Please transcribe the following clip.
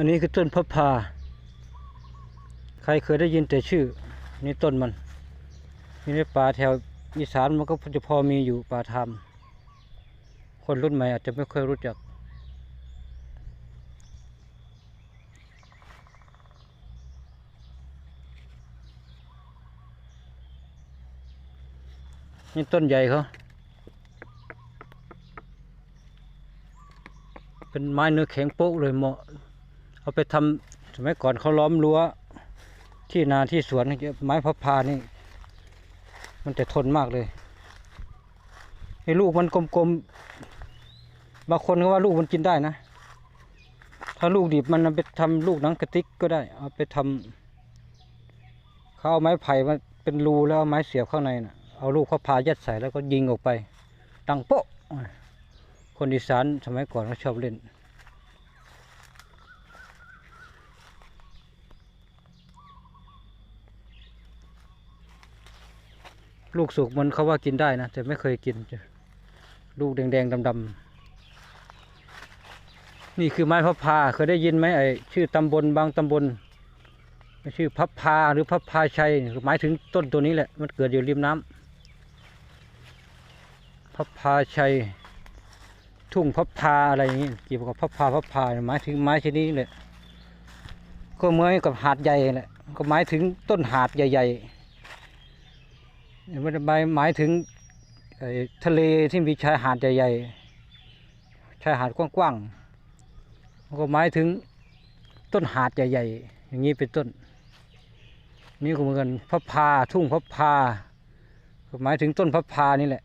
อันนี้คือต้นพะพา ใครเคยได้ยินแต่ชื่อ นี่ต้นมันนี่ในป่าแถวอีสานมันก็จะพอมีอยู่ป่าธรรม คนรุ่นใหม่อาจจะไม่เคยรู้จัก นี่ต้นใหญ่เขาเป็นไม้เนื้อแข็งโป๊กเลยเหมาะ เอาไปทำสมัยก่อนเขาล้อมรั้ว ที่นาที่สวนนี่ไม้พับพานี่ มันจะทนมากเลยไอ้ลูกมันกลมๆบางคนก็ว่าลูกมันกินได้นะ ถ้าลูกดิบมันเอาไปทำลูกหนังกระติกก็ได้เอาไปทำเขาเอาไม้ไผ่มาเป็นรูแล้วเอาไม้เสียบข้างในน่ะเอาลูกพับพายัดใส่แล้วก็ยิงออกไป ดังโป๊ะคนอีสานสมัยก่อนเขาชอบเล่น ลูกสุกมันเขาว่ากินได้นะ แต่ไม่เคยกิน ลูกแดงๆดำๆนี่คือไม้พับพาเคยได้ยินไหมไอ้ชื่อตำบลบางตำบลชื่อพับพาหรือพับพาชัยหมายถึงต้นตัวนี้แหละมันเกิดอยู่ริมน้ำพับพาชัย ทุ่งพับพาอะไรอย่างนี้เกี่ยวกับพับพาพับพาหมายถึงไม้ชนิดนี้แหละก็เหมือนกับหาดใหญ่แหละก็หมายถึงต้นหาดใหญ่ ๆ ไม่ได้หมายหมายถึงทะเลที่มีชายหาดใหญ่ๆชายหาดกว้างๆก็หมายถึงต้นหาดใหญ่ๆอย่างนี้เป็นต้น นี่ก็เหมือนกันพับพาทุ่งพับพาหมายถึงต้นพับพานี่แหละ